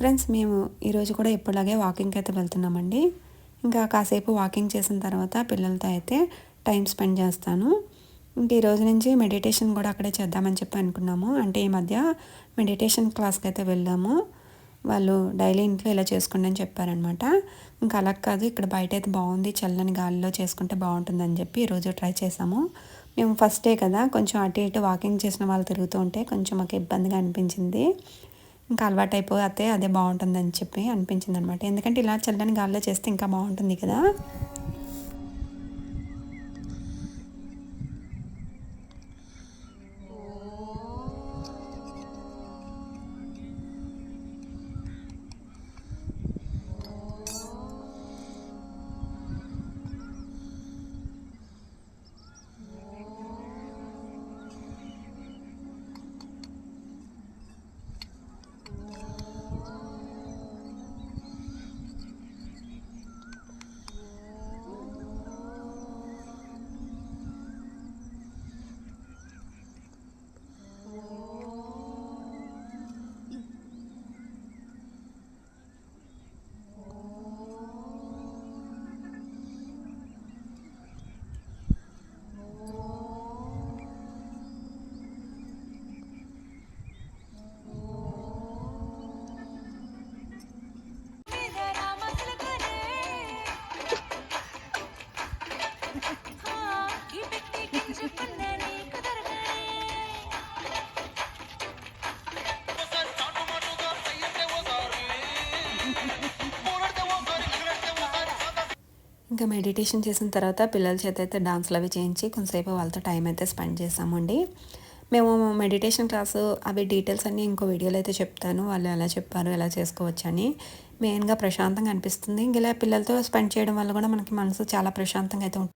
Friends మేము ఈరోజు కూడా ఎప్పుడులాగే వాకింగ్కి అయితే వెళ్తున్నామండి. ఇంకా కాసేపు వాకింగ్ చేసిన తర్వాత పిల్లలతో అయితే టైం స్పెండ్ చేస్తాను. ఇంక ఈరోజు నుంచి మెడిటేషన్ కూడా అక్కడే చేద్దామని చెప్పి అనుకున్నాము. అంటే ఈ మధ్య మెడిటేషన్ క్లాస్కి అయితే వెళ్ళాము. వాళ్ళు డైలీ ఇంట్లో ఇలా చేసుకోండి అని చెప్పారనమాట. ఇంకా అలా కాదు ఇక్కడ బయట అయితే బాగుంది చల్లని గాలిలో చేసుకుంటే బాగుంటుందని చెప్పి ఈరోజు ట్రై చేసాము మేము ఫస్ట్ డే కదా కొంచెం అటు ఇటు వాకింగ్ చేసిన వాళ్ళు తిరుగుతూ ఉంటే కొంచెం మాకు ఇబ్బందిగా అనిపించింది. ఇంకా అలవాటు అయిపోతే అదే బాగుంటుందని చెప్పి అనిపించింది అనమాట ఎందుకంటే ఇలా చల్లని గాల్లో చేస్తే ఇంకా బాగుంటుంది కదా? ఇంకా మెడిటేషన్ చేసిన తర్వాత పిల్లల చేత అయితే డాన్స్లు అవి చేయించి కొంతసేపు వాళ్ళతో టైం అయితే స్పెండ్ చేసామండి మేము మెడిటేషన్ క్లాసు అవి డీటెయిల్స్ అన్నీ ఇంకో వీడియోలో అయితే చెప్తాను. వాళ్ళు ఎలా చెప్పారు ఎలా చేసుకోవచ్చు అని. మెయిన్గా ప్రశాంతంగా అనిపిస్తుంది. ఇలా పిల్లలతో స్పెండ్ చేయడం వల్ల కూడా మనకి మనసు చాలా ప్రశాంతంగా అయితే ఉంటుంది.